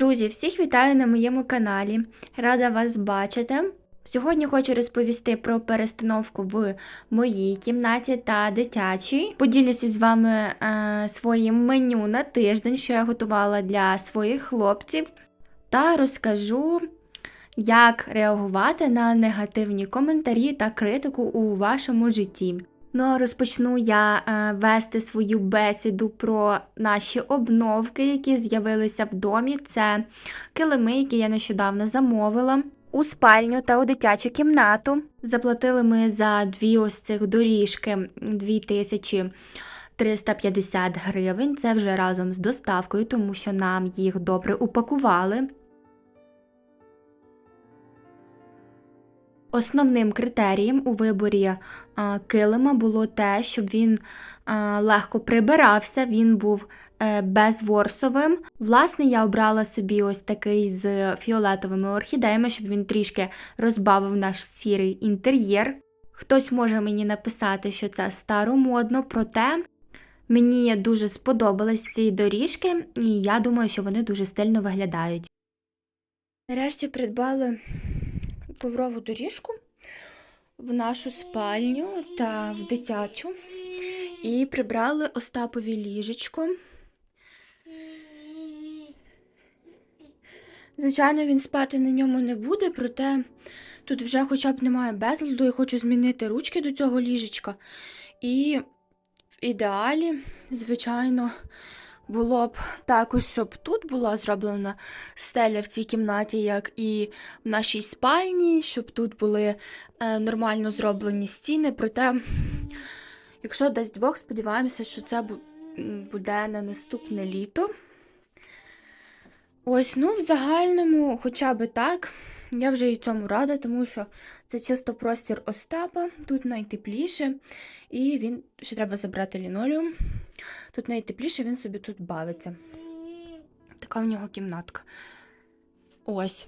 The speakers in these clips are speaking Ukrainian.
Друзі, всіх вітаю на моєму каналі. Рада вас бачити. Сьогодні хочу розповісти про перестановку в моїй кімнаті та дитячій. Поділюся з вами е, своїм меню на тиждень, що я готувала для своїх хлопців, та розкажу, як реагувати на негативні коментарі та критику у вашому житті. Ну а розпочну я е, вести свою бесіду про наші обновки, які з'явилися в домі. Це килими, які я нещодавно замовила. У спальню та у дитячу кімнату. Заплатили ми за дві ось цих доріжки 2350 гривень. Це вже разом з доставкою, тому що нам їх добре упакували. Основним критерієм у виборі килима було те, щоб він легко прибирався, він був е, безворсовим. Власне, я обрала собі ось такий з фіолетовими орхідеями, щоб він трішки розбавив наш сірий інтер'єр. Хтось може мені написати, що це старомодно, проте мені дуже сподобались ці доріжки, і я думаю, що вони дуже стильно виглядають. Нарешті придбали коврову доріжку в нашу спальню та в дитячу. І прибрали Остапові ліжечко. Звичайно, він спати на ньому не буде, проте тут вже хоча б немає безладу, я хочу змінити ручки до цього ліжечка. І в ідеалі, звичайно, було б також, щоб тут була зроблена стеля в цій кімнаті, як і в нашій спальні, щоб тут були е, нормально зроблені стіни. Проте, якщо дасть Бог, сподіваємося, що це буде на наступне літо. Ось, ну, в загальному, хоча би так, я вже і цьому рада, тому що це чисто простір Остапа, тут найтепліше, і він ще треба забрати лінолеум. Тут найтепліше, він собі тут бавиться. Така в нього кімнатка. Ось.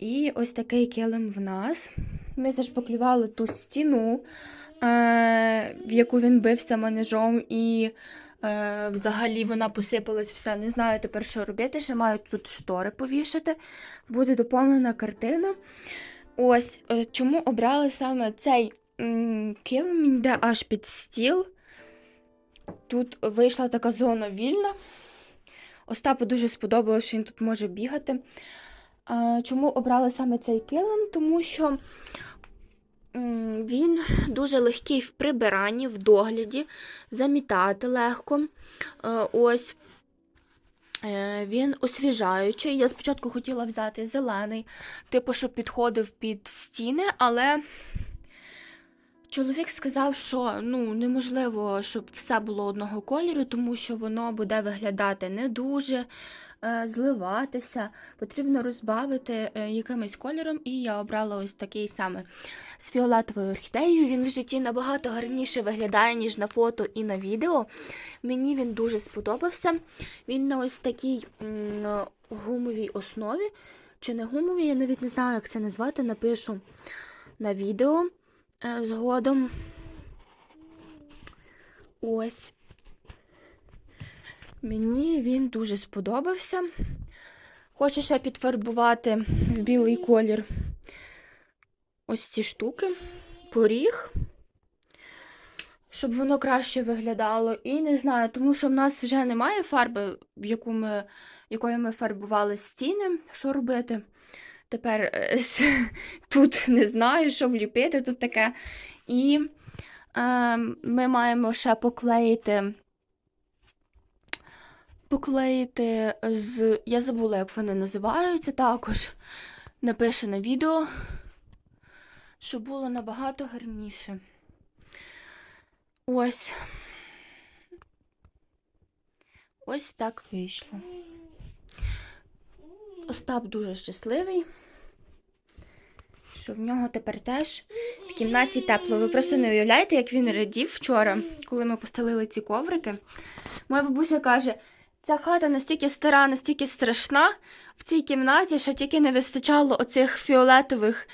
І ось такий килим в нас. Ми зашпаклювали ту стіну, е- в яку він бився манежом, і е- взагалі вона посипалась все. Не знаю тепер, що робити. Ще маю тут штори повішати. Буде доповнена картина. Ось е, чому обрали саме цей килим, він йде аж під стіл. Тут вийшла така зона вільна. Остапу дуже сподобалося, що він тут може бігати. Чому обрали саме цей килим? Тому що він дуже легкий в прибиранні, в догляді, замітати легко. Е, Ось е, він освіжаючий. Я спочатку хотіла взяти зелений, типу, щоб підходив під стіни, але Чоловік сказав, що ну неможливо, щоб все було одного кольору, тому що воно буде виглядати не дуже, зливатися. Потрібно розбавити е, якимось кольором, і я обрала ось такий саме з фіолетовою орхідеєю. Він в житті набагато гарніше виглядає, ніж на фото і на відео. Мені він дуже сподобався. Він на ось такій гумовій основі. Чи не гумовій, я навіть не знаю, як це назвати, напишу на відео е, згодом. Ось. Мені він дуже сподобався. Хочу ще підфарбувати в білий колір ось ці штуки, поріг, щоб воно краще виглядало. І не знаю, тому що в нас вже немає фарби, в яку ми, якою ми фарбували стіни. Що робити? Тепер е, тут не знаю, що вліпити, тут таке. І е, ми маємо ще поклеїти. Поклеїти з. Я забула, як вони називаються також. Напишу на відео, щоб було набагато гарніше. Ось. Ось так вийшло. Остап дуже щасливий, що в нього тепер теж в кімнаті тепло. Ви просто не уявляєте, як він радів вчора, коли ми постелили ці коврики. Моя бабуся каже: ця хата настільки стара, настільки страшна в цій кімнаті, що тільки не вистачало оцих фіолетових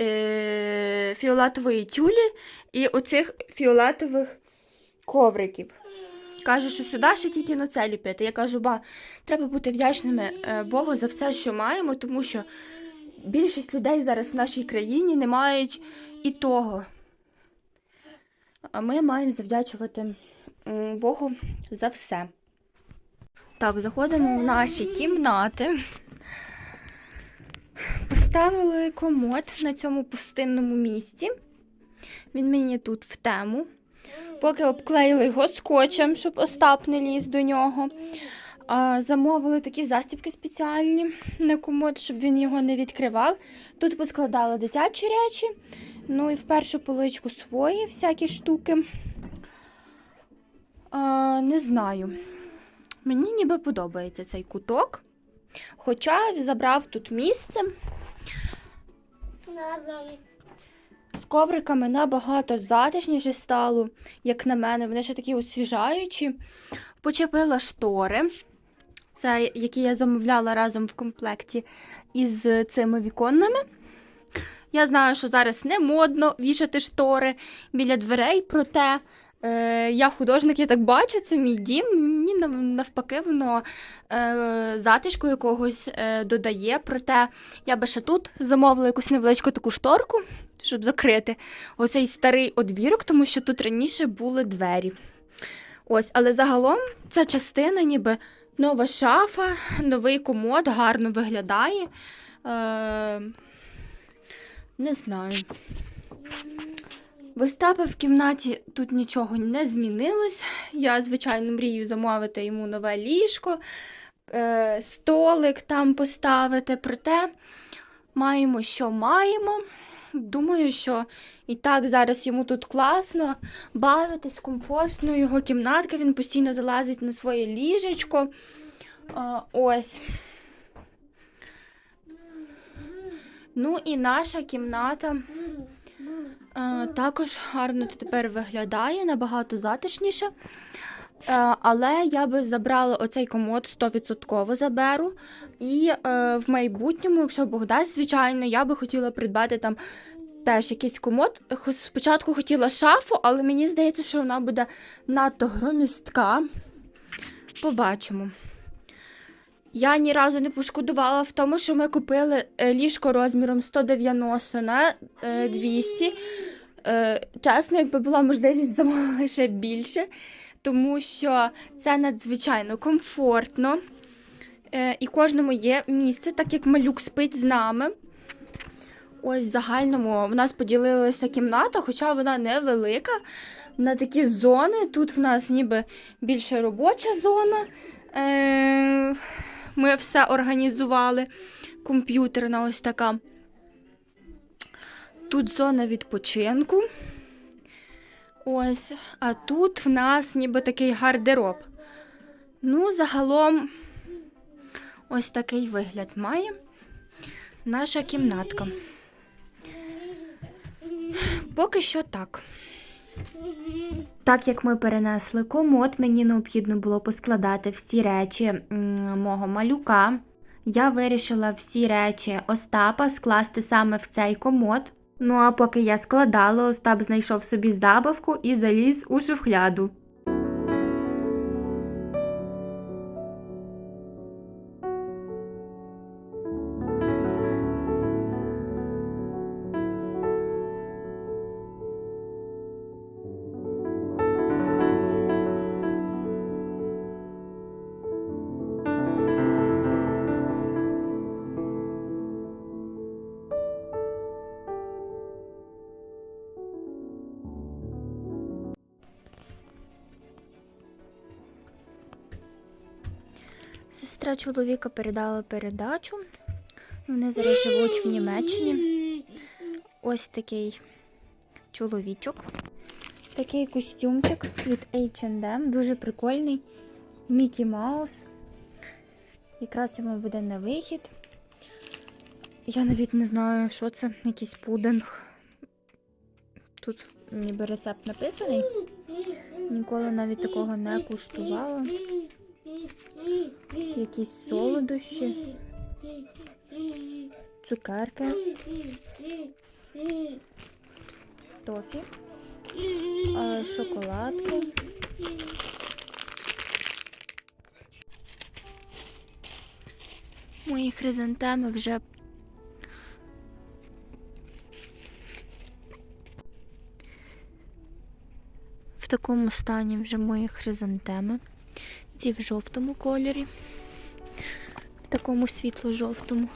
е- фіолетової тюлі і оцих фіолетових ковриків. Каже, що сюди ще тільки на це ліпити. Я кажу, ба, треба бути вдячними е, Богу за все, що маємо, тому що більшість людей зараз в нашій країні не мають і того. А ми маємо завдячувати Богу за все. Так, заходимо в наші кімнати. Поставили комод на цьому пустинному місці. Він мені тут в тему. Поки обклеїли його скотчем, щоб Остап не ліз до нього. Замовили такі застібки спеціальні на комод, щоб він його не відкривав. Тут поскладали дитячі речі. Ну і в першу поличку свої всякі штуки. Не знаю. Мені ніби подобається цей куток. Хоча забрав тут місце. З ковриками набагато затишніше стало, як на мене. Вони ще такі освіжаючі. Почепила штори. Це які я замовляла разом в комплекті із цими віконнами. Я знаю, що зараз не модно вішати штори біля дверей, проте е, я художник, я так бачу, це мій дім. Мені навпаки воно е, затишку якогось е, додає. Проте я би ще тут замовила якусь невеличку таку шторку, щоб закрити оцей старий одвірок, тому що тут раніше були двері. Ось, але загалом ця частина, ніби нова шафа, новий комод, гарно виглядає. Е, не знаю. В Остапа в кімнаті тут нічого не змінилось. Я, звичайно, мрію замовити йому нове ліжко, е, столик там поставити. Проте маємо, що маємо. Думаю, що і так зараз йому тут класно, бавитись комфортно, його кімнатка, він постійно залазить на своє ліжечко. А, ось. Ну і наша кімната е, також гарно тепер виглядає, набагато затишніше. Е, але я би забрала оцей комод 100% заберу. І е, в майбутньому, якщо Бог дасть, звичайно, я би хотіла придбати там теж якийсь комод. Спочатку хотіла шафу, але мені здається, що вона буде надто громістка. Побачимо. Я ні разу не пошкодувала в тому, що ми купили е, ліжко розміром 190 на е, 200. Е, Чесно, якби була можливість замовила ще більше, тому що це надзвичайно комфортно. Е, І кожному є місце, так як малюк спить з нами. Ось в загальному в нас поділилася кімната, хоча вона невелика. На такі зони. Тут в нас ніби більше робоча зона. Е, Ми все організували. Комп'ютерна ось така. Тут зона відпочинку. Ось, а тут в нас ніби такий гардероб. Ну, загалом, ось такий вигляд має наша кімнатка. Поки що так. Так як ми перенесли комод, мені необхідно було поскладати всі речі мого малюка. Я вирішила всі речі Остапа скласти саме в цей комод. Ну а поки я складала, Остап знайшов собі забавку і заліз у шухляду. Сестра чоловіка передала передачу. Вони зараз живуть в Німеччині. Ось такий чоловічок. Такий костюмчик від H&M, дуже прикольний. Мікі Маус. Якраз йому буде на вихід. Я навіть не знаю, що це, якийсь пудинг. Тут ніби рецепт написаний. Ніколи навіть такого не куштувала якісь солодощі, цукерки, тофі, шоколадки. Мої хризантеми вже в такому стані вже мої хризантеми. Ці в жовтому кольорі, в такому світло-жовтому.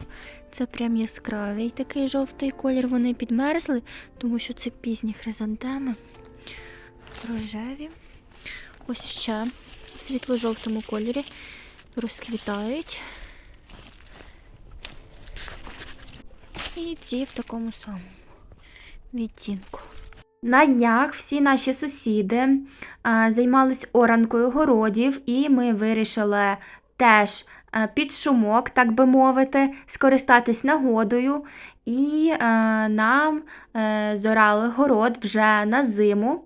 Це прям яскравий такий жовтий колір. Вони підмерзли, тому що це пізні хризантеми. Рожеві. Ось ще в світло-жовтому кольорі розквітають. І ці в такому самому відтінку. На днях всі наші сусіди а, займались оранкою городів, і ми вирішили теж під шумок, так би мовити, скористатись нагодою. І нам е, зорали город вже на зиму.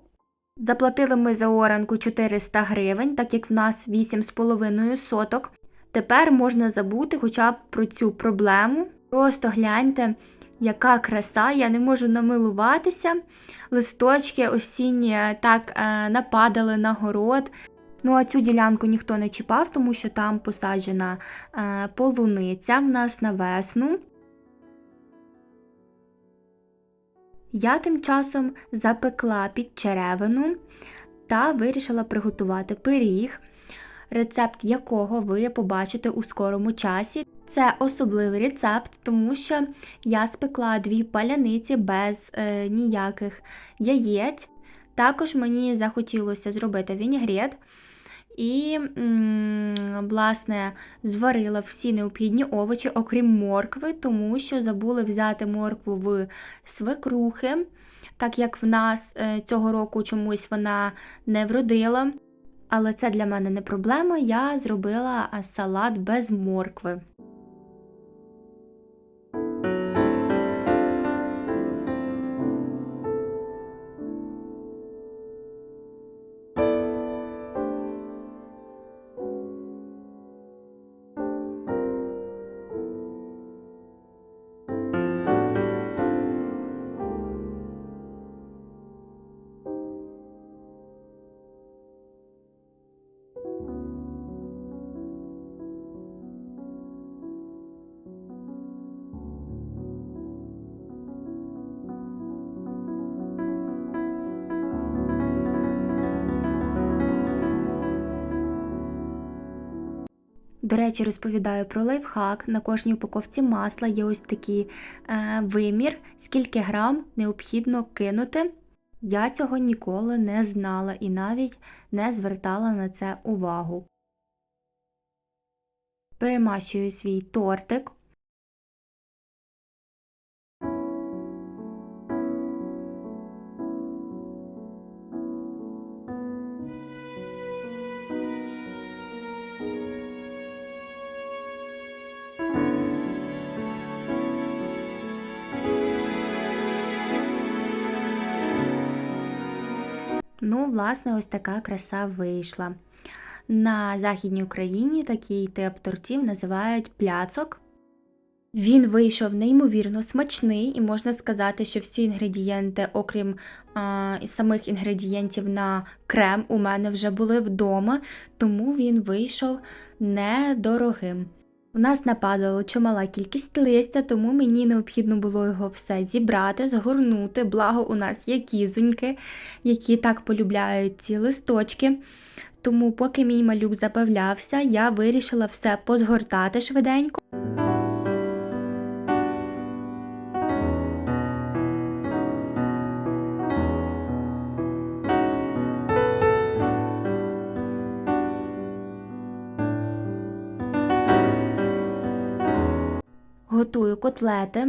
Заплатили ми за оранку 400 гривень, так як в нас 8,5 соток. Тепер можна забути хоча б про цю проблему. Просто гляньте, яка краса, я не можу намилуватися. Листочки осінні так е, нападали на город. Ну, а цю ділянку ніхто не чіпав, тому що там посаджена е, полуниця в нас на весну. Я тим часом запекла під черевину та вирішила приготувати пиріг, рецепт якого ви побачите у скорому часі. Це особливий рецепт, тому що я спекла дві паляниці без е, ніяких яєць. Також мені захотілося зробити вінігрет. І, власне, зварила всі необхідні овочі, окрім моркви, тому що забули взяти моркву в свекрухи, так як в нас е, цього року чомусь вона не вродила. Але це для мене не проблема. Я зробила салат без моркви. До речі, розповідаю про лайфхак. На кожній упаковці масла є ось такий е, вимір, скільки грам необхідно кинути. Я цього ніколи не знала і навіть не звертала на це увагу. Перемащую свій тортик. Ну, власне, ось така краса вийшла. На Західній Україні такий тип тортів називають пляцок. Він вийшов неймовірно смачний, і можна сказати, що всі інгредієнти, окрім а, самих інгредієнтів на крем, у мене вже були вдома, тому він вийшов недорогим. У нас нападало чимала кількість листя, тому мені необхідно було його все зібрати, згорнути. Благо, у нас є кізоньки, які так полюбляють ці листочки. Тому, поки мій малюк забавлявся, я вирішила все позгортати швиденько. Готую котлети,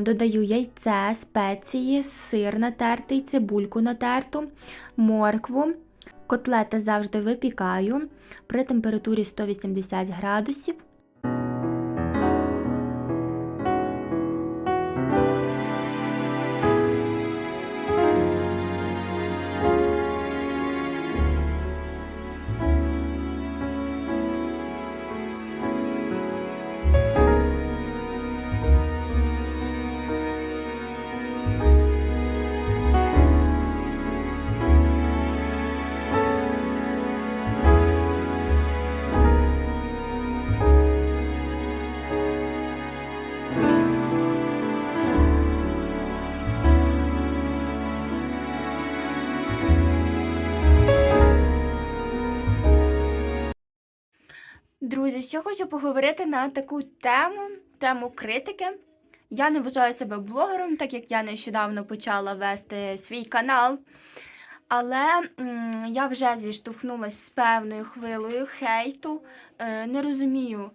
додаю яйце, спеції, сир натертий, цибульку натерту, моркву. Котлети завжди випікаю при температурі 180 градусів. Ще хочу поговорити на таку тему, тему критики. Я не вважаю себе блогером, так як я нещодавно почала вести свій канал. Але я вже зіштовхнулася з певною хвилою хейту. Е, не розумію,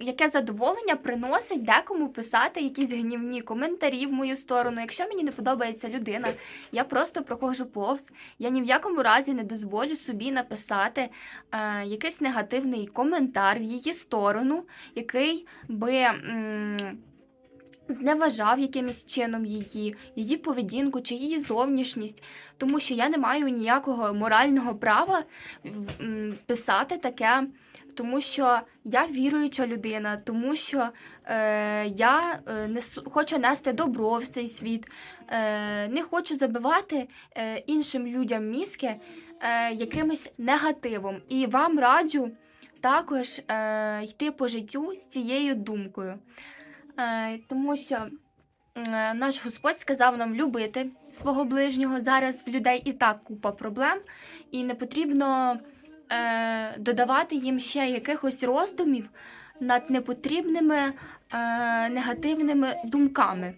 яке задоволення приносить декому писати якісь гнівні коментарі в мою сторону. Якщо мені не подобається людина, я просто проходжу повз. Я ні в якому разі не дозволю собі написати е, якийсь негативний коментар в її сторону, який би. Зневажав якимось чином її, її поведінку чи її зовнішність, тому що я не маю ніякого морального права писати таке, тому що я віруюча людина, тому що е, я е, несу, хочу нести добро в цей світ, е, не хочу забивати е, іншим людям мізки е, якимось негативом. І вам раджу також е, йти по життю з цією думкою. Е, тому що наш Господь сказав нам любити свого ближнього. Зараз в людей і так купа проблем, і не потрібно е, додавати їм ще якихось роздумів над непотрібними е, негативними думками.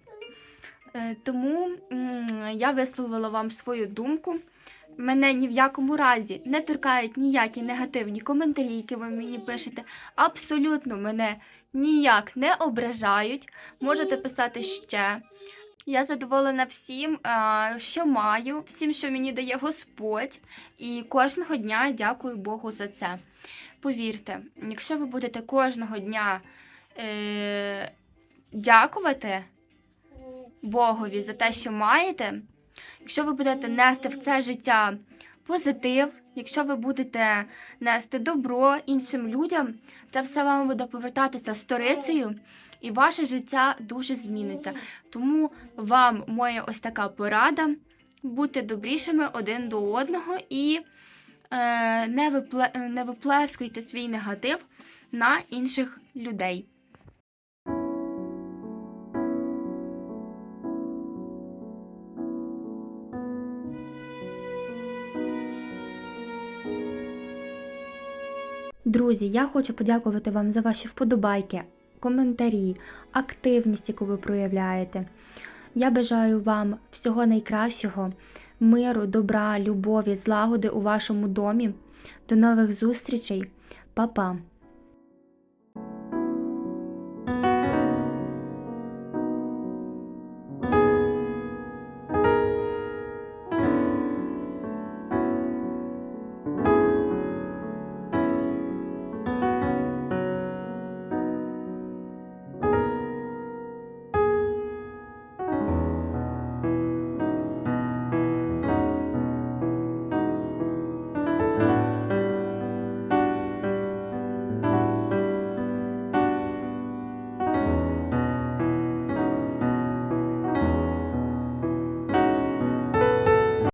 Е, тому м, я висловила вам свою думку. Мене ні в якому разі не торкають ніякі негативні коментарі, які ви мені пишете. Абсолютно мене ніяк не ображають. Можете писати ще. Я задоволена всім, що маю, всім, що мені дає Господь, і кожного дня дякую Богу за це. Повірте, якщо ви будете кожного дня е, дякувати Богові за те, що маєте, якщо ви будете нести в це життя позитив, якщо ви будете нести добро іншим людям, це все вам буде повертатися сторицею, і ваше життя дуже зміниться. Тому вам моя ось така порада: будьте добрішими один до одного і е, не, випле, не виплескуйте свій негатив на інших людей. Друзі, я хочу подякувати вам за ваші вподобайки, коментарі, активність, яку ви проявляєте. Я бажаю вам всього найкращого, миру, добра, любові, злагоди у вашому домі. До нових зустрічей, Па-па!